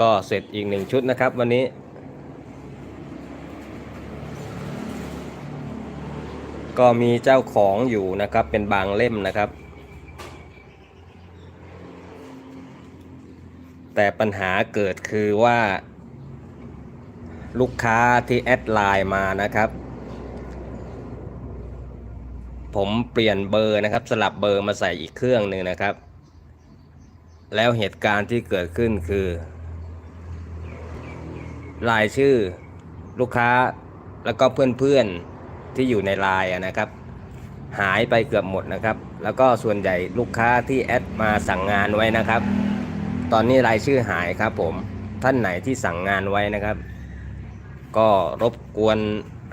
ก็เสร็จอีกหนึ่งชุดนะครับ วันนี้ ก็มีเจ้าของอยู่นะครับเป็นบางเล่มนะครับ แต่ปัญหาเกิดคือว่า ลูกค้าที่แอดไลน์มานะครับ ผมเปลี่ยนเบอร์นะครับ สลับเบอร์มาใส่อีกเครื่องหนึ่งนะครับแล้วเหตุการณ์ที่เกิดขึ้นคือ รายชื่อลูกค้าแล้วก็เพื่อนๆที่อยู่ในไลน์นะครับ หายไปเกือบหมดนะครับ แล้วก็ส่วนใหญ่ลูกค้าที่แอดมาสั่งงานไว้นะครับ ตอนนี้รายชื่อหายครับผมท่านไหนที่สั่งงานไว้นะครับ ก็รบกวน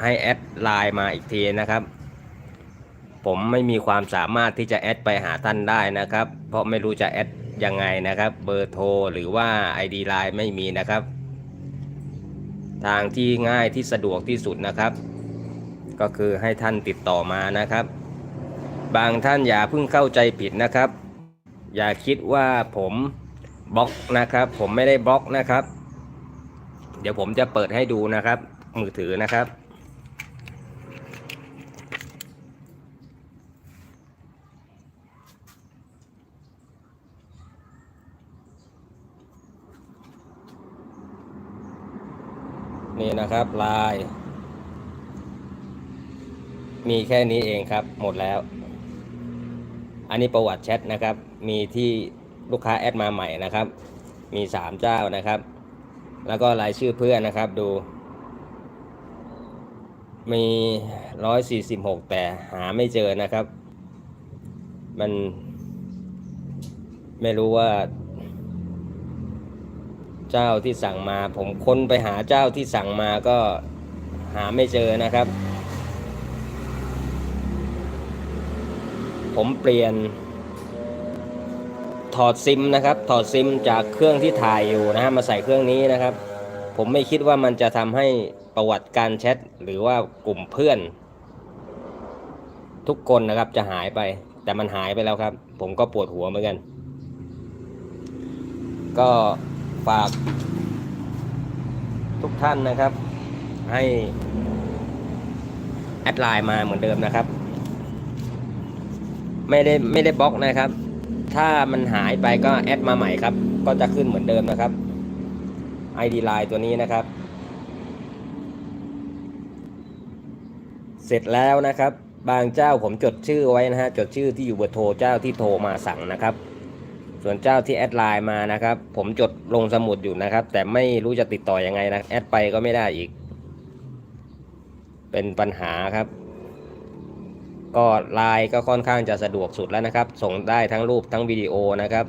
ให้แอดไลน์มาอีกทีนะครับ ผมไม่มีความสามารถที่จะแอดไปหาท่านได้นะครับ เพราะไม่รู้จะแอดยังไงนะครับ เบอร์โทรหรือว่า ID ไลน์ไม่มีนะครับ ทางที่ง่ายที่สะดวกที่สุดนะครับ ก็คือให้ท่านติดต่อมานะครับ บางท่านอย่าเพิ่งเข้าใจผิดนะครับ อย่าคิดว่าผมบล็อกนะครับ ผมไม่ได้บล็อกนะครับ เดี๋ยวผมจะเปิดให้ดูนะครับ มือถือนะครับ นี่นะครับลน์มีแค่นี้เองครับ หมดแล้ว อันนี้ประวัติแชทนะครับ มีที่ลูกค้าแอดมาใหม่นะครับ มี 3 เจ้านะครับ แล้วก็รายชื่อเพื่อนนะครับ ดู มี 146 แต่หาไม่เจอนะครับ มันไม่รู้ว่า เจ้าที่สั่งมา ผมค้นไปหาเจ้าที่สั่งมาก็หาไม่เจอนะครับ ผมเปลี่ยน ถอดซิมนะครับ ถอดซิมจากเครื่องที่ถ่ายอยู่นะฮะมาใส่เครื่องนี้นะครับ ผมไม่คิดว่ามันจะทำให้ประวัติการแชทหรือว่ากลุ่มเพื่อน ทุกคนนะครับจะหายไป แต่มันหายไปแล้วครับ ผมก็ปวดหัวเหมือนกัน ก็ ฝาก ทุกท่านนะครับ ให้แอดไลน์มาเหมือนเดิมนะครับ ไม่ได้ไม่ได้บล็อกนะครับ ถ้ามันหายไปก็แอดมาใหม่ครับ ก็จะขึ้นเหมือนเดิมนะครับ ID ไลน์ตัวนี้นะครับ เสร็จแล้วนะครับ บางเจ้าผมจดชื่อไว้นะฮะจดชื่อที่อยู่เบอร์โทรเจ้าที่โทรมาสั่งนะครับ ส่วนเจ้าที่แอดไลน์มานะครับ ผมจดลงสมุดอยู่นะครับ แต่ไม่รู้จะติดต่ออยังไงนะแอดไปก็ไม่ได้อีก เป็นปัญหาครับ ก็ไลน์ก็ค่อนข้างจะสะดวกสุดแล้วนะครับ ส่งได้ทั้งรูปทั้งวิดีโอนะครับ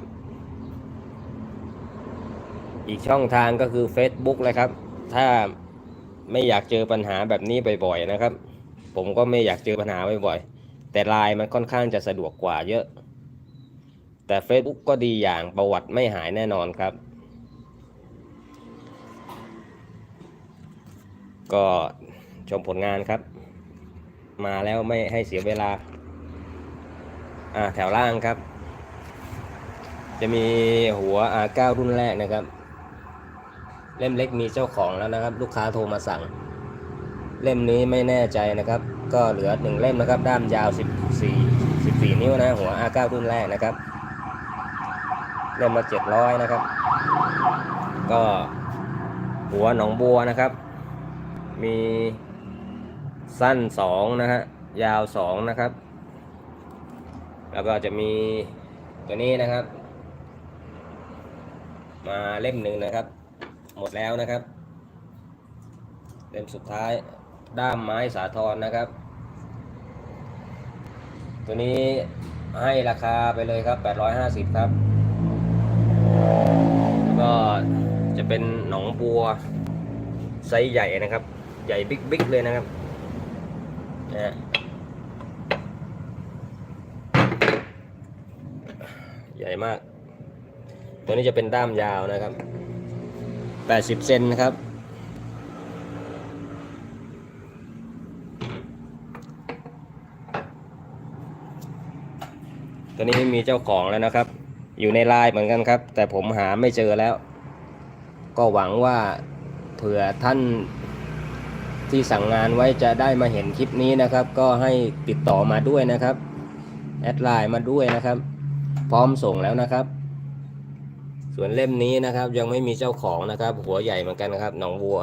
อีกช่องทางก็คือ Facebook เลยครับ ถ้าไม่อยากเจอปัญหาแบบนี้บ่อยๆนะครับ ผมก็ไม่อยากเจอปัญหาบ่อยๆแต่ไลน์มันค่อนข้างจะสะดวกกว่าเยอะ แต่ Facebook ก็ดีอย่างประวัติไม่หายแน่นอนครับ ก็ชมผลงานครับ มาแล้วไม่ให้เสียเวลา อ่าแถวล่างครับ จะมีหัว R9 รุ่นแรกนะครับ เล่มเล็กมีเจ้าของแล้วนะครับ ลูกค้าโทรมาสั่ง เล่มนี้ไม่แน่ใจนะครับ ก็เหลือหนึ่งเล่มนะครับ ด้ามยาว 14 14 นิ้วนะ หัว R9 รุ่นแรกนะครับ เล่มละ700นะครับ ก็หัวหนองบัวนะครับ มีสั้น2นะฮะยาว2นะครับ แล้วก็จะมีตัวนี้นะครับ มาเล่มหนึ่งนะครับ หมดแล้วนะครับ เล่มสุดท้ายด้ามไม้สาทรนะครับ ตัวนี้ให้ราคาไปเลยครับ 850 ครับ ก็จะ เป็นหนองบัวไซส์ใหญ่นะครับ ใหญ่บิ๊กๆเลยนะครับนะใหญ่มาก ตัวนี้จะเป็นด้ามยาวนะครับ 80 เซนนะครับ ตัวนี้มีเจ้าของแล้วนะครับ อยู่ในไลน์เหมือนกันครับ แต่ผมหาไม่เจอแล้ว ก็หวังว่าเผื่อท่านที่สั่งงานไว้จะได้มาเห็นคลิปนี้นะครับ ก็ให้ติดต่อมาด้วยนะครับ แอดไลน์มาด้วยนะครับ พร้อมส่งแล้วนะครับ ส่วนเล่มนี้นะครับยังไม่มีเจ้าของนะครับ หัวใหญ่เหมือนกันนะครับหนองบัว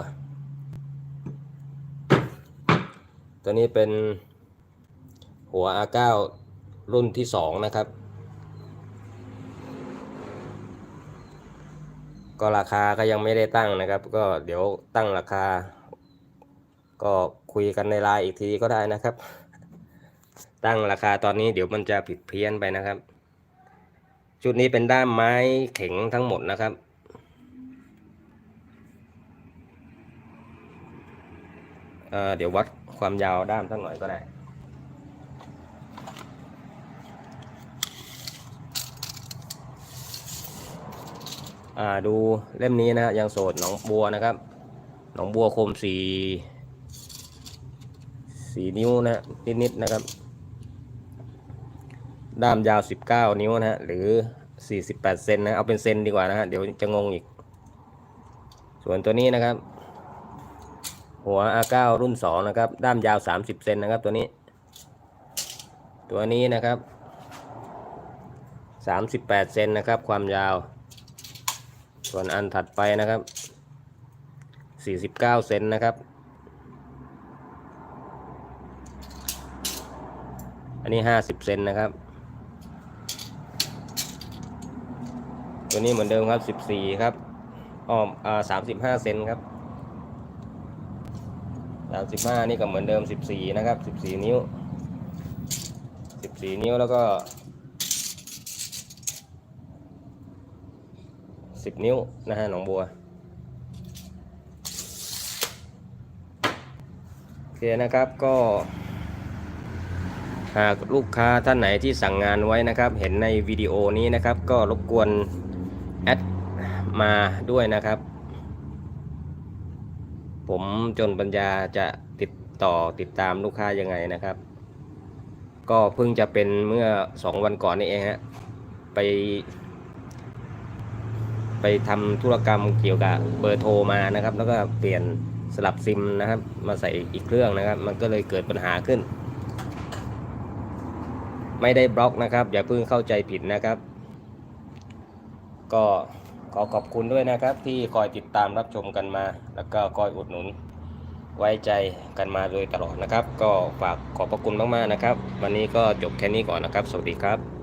ตัวนี้เป็นหัว R9 รุ่นที่สองนะครับ ก็ราคาก็ยังไม่ได้ตั้งนะครับ ก็เดี๋ยวตั้งราคา ก็คุยกันในไลน์อีกทีก็ได้นะครับ ตั้งราคาตอนนี้เดี๋ยวมันจะผิดเพี้ยนไปนะครับ ชุดนี้เป็นด้ามไม้เข็งทั้งหมดนะครับเเดี๋ยววัดความยาวด้ามสักหน่อยก็ได้ ดูเล่มนี้นะฮะยังโสดหนองบัวนะครับ หนองบัวโคมสีสีนิ้วนะฮะนิดๆนะครับ ด้ามยาว 19 นิ้วนะฮะหรือ 48 เซนนะเอาเป็นเซนดีกว่านะฮะเดี๋ยวจะงงอีก ส่วนตัวนี้นะครับ หัว R9 รุ่น 2 นะครับ ด้ามยาว 30 เซนนะครับตัวนี้ ตัวนี้นะครับ 38 เซนนะครับ ความยาว ส่วนอันถัดไปนะครับ 49 เซนนะครับ อันนี้ 50 เซนนะครับ ตัวนี้เหมือนเดิมครับ 14 ครับอ้อมอ่า35 เซนครับ 35 นี่ก็เหมือนเดิม 14 นะครับ 14 นิ้ว 14 นิ้วแล้วก็ 10 นิ้วนะฮะหนองบัวโอเคนะครับก็ หากลูกค้าท่านไหนที่สั่งงานไว้นะครับ เห็นในวิดีโอนี้นะครับ ก็รบกวนแอดมาด้วยนะครับ ผมจนปัญญาจะติดต่อติดตามลูกค้ายังไงนะครับ ก็เพิ่งจะเป็นเมื่อสองวันก่อนนี่เองฮะไป ไปทำธุรกรรมเกี่ยวกับเบอร์โทรมานะครับ แล้วก็เปลี่ยนสลับซิมนะครับ มาใส่อีกเครื่องนะครับ มันก็เลยเกิดปัญหาขึ้น ไม่ได้บล็อกนะครับ อย่าเพิ่งเข้าใจผิดนะครับ ก็ขอขอบคุณด้วยนะครับ ที่คอยติดตามรับชมกันมา แล้วก็คอยอุดหนุนไว้ใจกันมาโดยตลอดนะครับ ก็ฝากขอบพระคุณมากๆนะครับ วันนี้ก็จบแค่นี้ก่อนนะครับ สวัสดีครับ